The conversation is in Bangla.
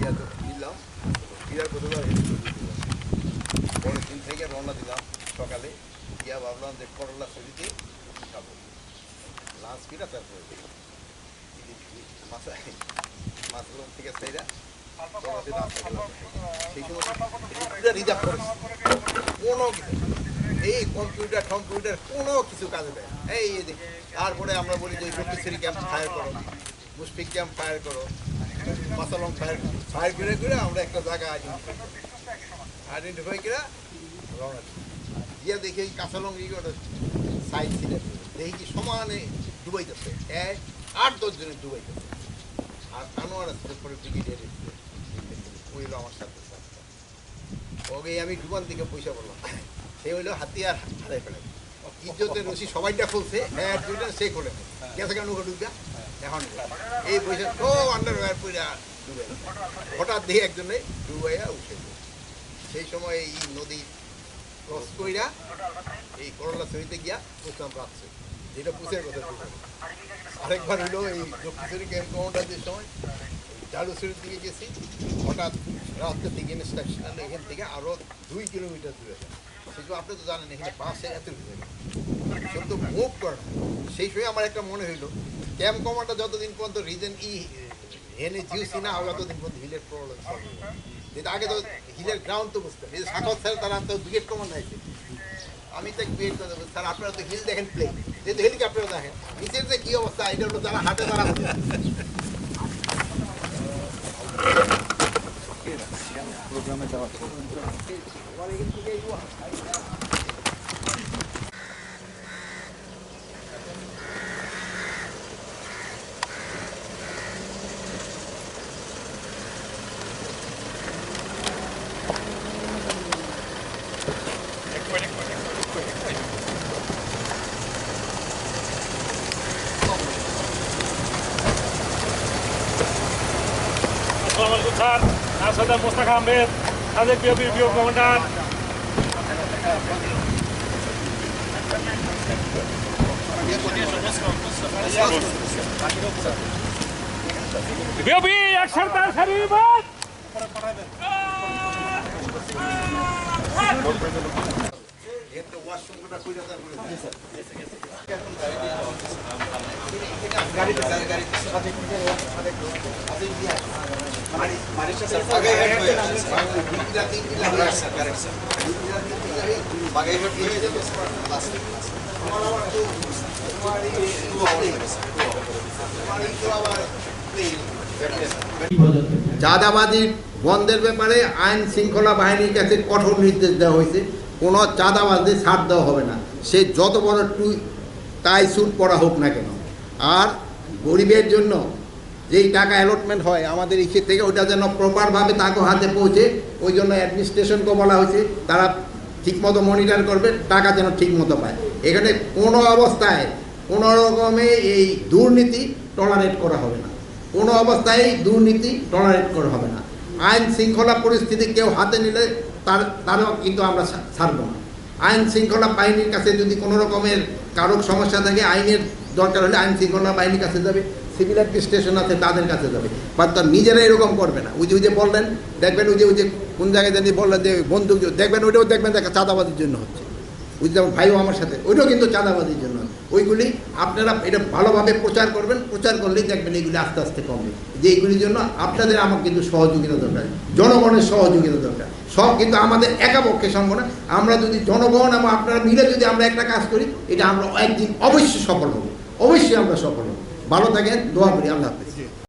ইয়া রওনা দিলাম সকালে। গিয়া ভাবলাম যে করলা লাঞ্চ কিনা তারপরে মাছ মাছগুলো থেকে কোনো এই কম্পিউটার কম্পিউটার কোনো কিছু কাজে দেয় এই তারপরে আমরা বলি যে রক্ষিসরি ক্যাম্প ফায়ার করো। মুশফিক ক্যাম্প ফায়ার করো। মাসালং ফায়ার ফায়ার করে করে আমরা একটা জায়গা আইডেন্টিফাই করে রওনা। গিয়া দেখি এই কাঁচালং ইগোটা সাইড ছিলেন দেখি কি সমানে ডুবাইতেছে। এক, আট, দশ জনে ডুবাইতেছে। আর আনোয়ার আসতে পরে ব্রিগেডিয়ার ওই আমার সাথে। ওকে আমি ডুবান থেকে পয়সা বললাম সে হইল হাতিয়ার হারাই ফেলে। ইজ্জতের রশি সবাইটা খুলছে। হ্যাঁ দুইটা, সে খোলে। গেছে কেন ওকে ঢুকা এখন এই পয়সা সব আন্ডার ওয়ার পয়সা ডুবে হঠাৎ দেখি একজনে ডুবাইয়া উঠে। সেই সময় এই নদী ক্রস কইরা এই করলা ছড়িতে গিয়া বুঝলাম রাখছে, যেটা পুষের কথা আরেকবার হইল এই দক্ষিণেশ্বরী ক্যাম্প কমান্ডারদের সময় জালুসুরির দিকে গেছি, হঠাৎ রাস্তার দিকে ইনস্ট্রাকশনাল এখান থেকে আরও দুই কিলোমিটার দূরে সেগুলো আপনি তো জানেন, এখানে বাসে এত দূরে সব তো মুভ করে সেই সময় আমার একটা মনে হইল ক্যাম্প কমান্ডার যতদিন পর্যন্ত রিজন ই এনে জিউসি না হবে ততদিন পর্যন্ত হিলের প্রবলেম যেটা আগে তো হিলের গ্রাউন্ড তো বুঝতে এই যে সাকত স্যার তারা তো ব্রিগেড কমান্ডার আছে আমি তো বিএড করে দেবো স্যার আপনারা তো হিল দেখেন প্লে যেহেতু হেলিকপ্টার দেখেন। নিচের যে কী অবস্থা এটা হলো যারা হাটে তারা বোঝে। Assalamualaikum San. Saya Saudara Mustaq Ahmed, Hadir POB PO Komandan. POB এক সরকার শরীফত একটা ওয়াশরুমটা কইরা তারপরে বন্ধের ব্যাপারে আইন শৃঙ্খলা বাহিনীর কাছে কঠোর নির্দেশ দেওয়া হয়েছে। কোনো চাঁদাবাজি ছাড় দেওয়া হবে না। সে যত বড় টুই, তাই স্যুট পরা হোক না কেন। আর গরিবের জন্য যেই টাকা অ্যালটমেন্ট হয়, আমাদের ইসে থেকে ওটা যেন প্রপারভাবে তাকে হাতে পৌঁছে, ওই জন্য অ্যাডমিনিস্ট্রেশনকে বলা হয়েছে, তারা ঠিকমতো মনিটর করবে, টাকা যেন ঠিকমতো পায়। এখানে কোনো অবস্থায়, কোনো রকমে এই দুর্নীতি টলারেট করা হবে না। কোনো অবস্থায় দুর্নীতি টলারেট করা হবে না। আইন শৃঙ্খলা পরিস্থিতি কেউ হাতে নিলে তার, তারও কিন্তু আমরা ছাড়ব না। আইন শৃঙ্খলা বাহিনীর কাছে যদি কোনো রকমের কারও সমস্যা থাকে, আইনের দরকার হলে আইন শৃঙ্খলা বাহিনীর কাছে যাবে। সিভিল অ্যাডমিনিস্ট্রেশন আছে, তাদের কাছে যাবে। বা তার নিজেরা এরকম করবে না। ওই যে বললেন, দেখবেন ওই যে কোন জায়গায় জানি বললেন যে বন্দুক দেখবেন ওইটাও দেখবেন দেখা চাঁদাবাজির জন্য হচ্ছে। ওই যে আমার ভাইও আমার সাথে, ওইটাও কিন্তু চাঁদাবাজির জন্য। ওইগুলি আপনারা এটা ভালোভাবে প্রচার করবেন। প্রচার করলেই দেখবেন এইগুলি আস্তে আস্তে কমবে। যে এইগুলির জন্য আপনাদের আমার কিন্তু সহযোগিতা দরকার। জনগণের সহযোগিতা দরকার। সব কিন্তু আমাদের একা পক্ষে সম্ভব না। আমরা যদি জনগণ এবং আপনারা মিলে যদি আমরা একটা কাজ করি, এটা আমরা একদিন অবশ্যই সফল হব। অবশ্যই আমরা সফল হব। ভালো থাকেন দোয়া করি আল্লাহ হাফিজ।